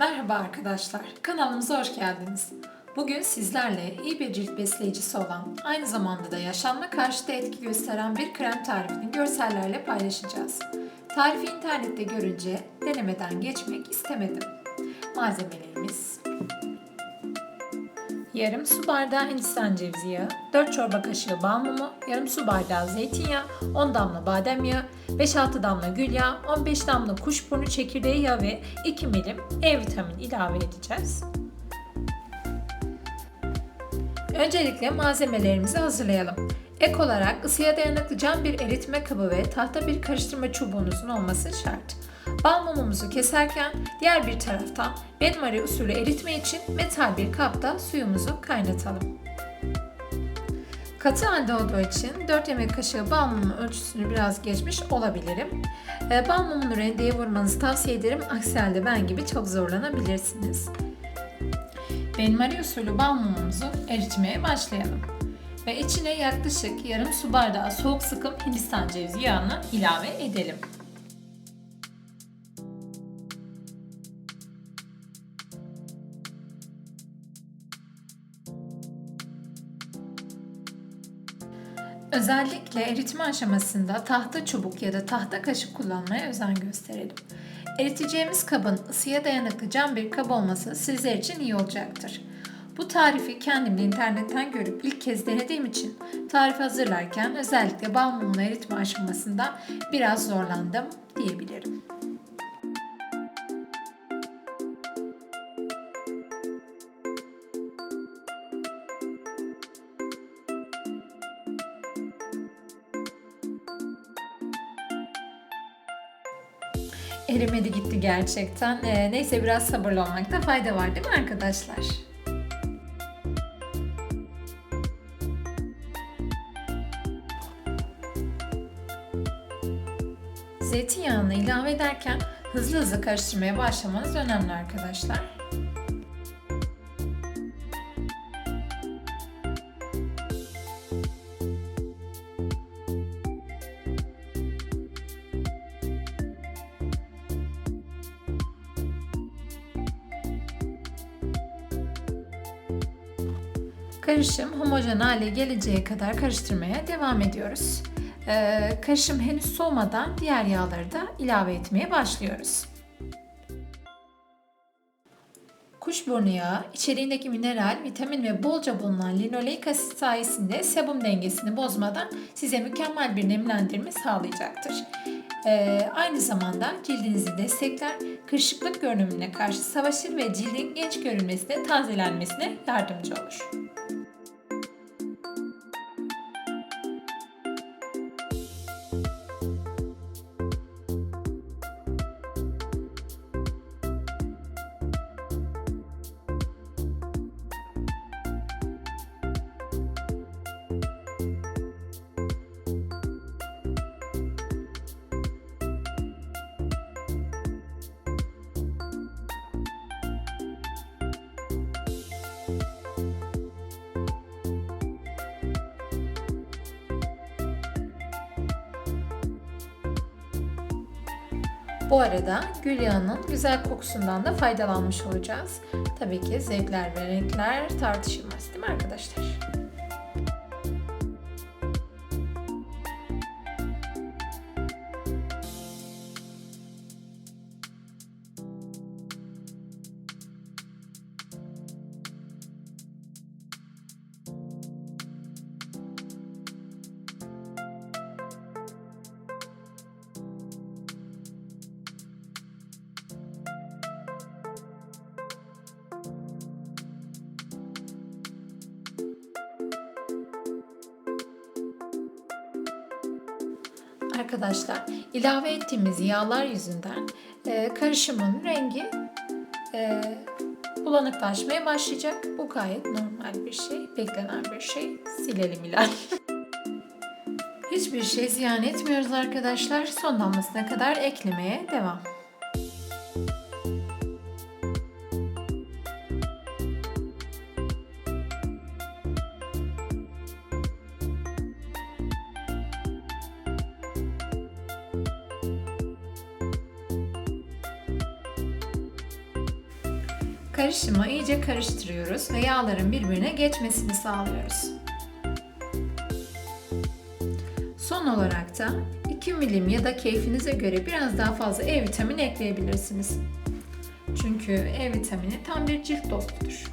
Merhaba arkadaşlar, kanalımıza hoş geldiniz. Bugün sizlerle iyi bir cilt besleyicisi olan, aynı zamanda da yaşlanma karşıtı etki gösteren bir krem tarifini görsellerle paylaşacağız. Tarifi internette görünce denemeden geçmek istemedim. Malzemelerimiz Yarım su bardağı hindistan cevizi yağı, 4 çorba kaşığı bal mumu, yarım su bardağı zeytinyağı, 10 damla badem yağı, 5-6 damla gül yağı, 15 damla kuşburnu çekirdeği yağı ve 2 milim E vitamini ilave edeceğiz. Öncelikle malzemelerimizi hazırlayalım. Ek olarak ısıya dayanıklı cam bir eritme kabı ve tahta bir karıştırma çubuğunuzun olması şart. Bal mumumuzu keserken diğer bir taraftan benmari usulü eritme için metal bir kapta suyumuzu kaynatalım. Katı halde olduğu için 4 yemek kaşığı bal mumu ölçüsünü biraz geçmiş olabilirim. Ee, Bal mumunu rendeye vurmanızı tavsiye ederim. Aksi halde ben gibi çok zorlanabilirsiniz. Benmari usulü bal mumumuzu eritmeye başlayalım. Ve içine yaklaşık yarım su bardağı soğuk sıkım hindistan cevizi yağını ilave edelim. Özellikle eritme aşamasında tahta çubuk ya da tahta kaşık kullanmaya özen gösterelim. Eriteceğimiz kabın ısıya dayanıklı cam bir kab olması sizler için iyi olacaktır. Bu tarifi kendim de internetten görüp ilk kez denediğim için tarifi hazırlarken özellikle bal mumunu eritme aşamasında biraz zorlandım diyebilirim. Erimedi gitti gerçekten. Ee, neyse biraz sabırlı olmakta fayda var değil mi arkadaşlar? Zeytinyağını ilave ederken hızlı hızlı karıştırmaya başlamanız önemli arkadaşlar. Karışım homojen hale gelinceye kadar karıştırmaya devam ediyoruz. Ee, karışım henüz soğumadan diğer yağları da ilave etmeye başlıyoruz. Kuşburnu yağı içeriğindeki mineral, vitamin ve bolca bulunan linoleik asit sayesinde sebum dengesini bozmadan size mükemmel bir nemlendirme sağlayacaktır. Ee, aynı zamanda cildinizi destekler, kırışıklık görünümüne karşı savaşır ve cildin genç görünmesine, tazelenmesine yardımcı olur. Bu arada gül güzel kokusundan da faydalanmış olacağız. Tabii ki zevkler ve renkler tartışılmaz değil mi arkadaşlar? Arkadaşlar ilave ettiğimiz yağlar yüzünden e, karışımın rengi e, bulanıklaşmaya başlayacak. Bu gayet normal bir şey, beklenen bir şey. Silelim ilal. Hiçbir şey ziyan etmiyoruz arkadaşlar. Son damlasına kadar eklemeye devam. Karışımı iyice karıştırıyoruz ve yağların birbirine geçmesini sağlıyoruz. Son olarak da 2 milim ya da keyfinize göre biraz daha fazla E vitamini ekleyebilirsiniz. Çünkü E vitamini tam bir cilt dostudur.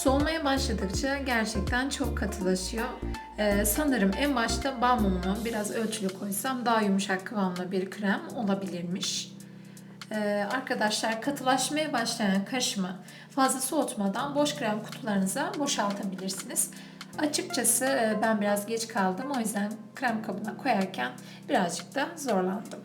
Soğumaya başladıkça gerçekten çok katılaşıyor. Ee, sanırım en başta bal mumunu biraz ölçülü koysam daha yumuşak kıvamlı bir krem olabilirmiş. Ee, arkadaşlar katılaşmaya başlayan karışımı fazla soğutmadan boş krem kutularınıza boşaltabilirsiniz. Açıkçası e, ben biraz geç kaldım o yüzden krem kabına koyarken birazcık da zorlandım.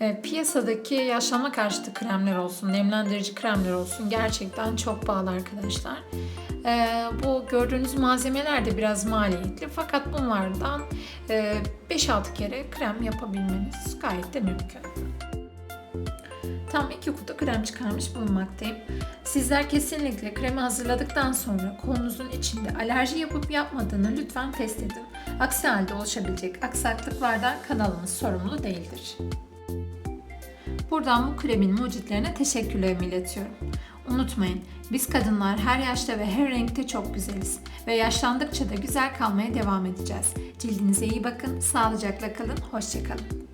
E, piyasadaki yaşlanma karşıtı kremler olsun, nemlendirici kremler olsun gerçekten çok pahalı arkadaşlar. E, bu gördüğünüz malzemeler de biraz maliyetli fakat bunlardan e, 5-6 kere krem yapabilmeniz gayet de mümkün. Tam iki kutu krem çıkarmış bulunmaktayım. Sizler kesinlikle kremi hazırladıktan sonra kolunuzun içinde alerji yapıp yapmadığını lütfen test edin. Aksi halde oluşabilecek aksaklıklardan kanalımız sorumlu değildir. Buradan bu kremin mucitlerine teşekkürlerimi iletiyorum. Unutmayın, biz kadınlar her yaşta ve her renkte çok güzeliz ve yaşlandıkça da güzel kalmaya devam edeceğiz. Cildinize iyi bakın, sağlıcakla kalın, hoşçakalın.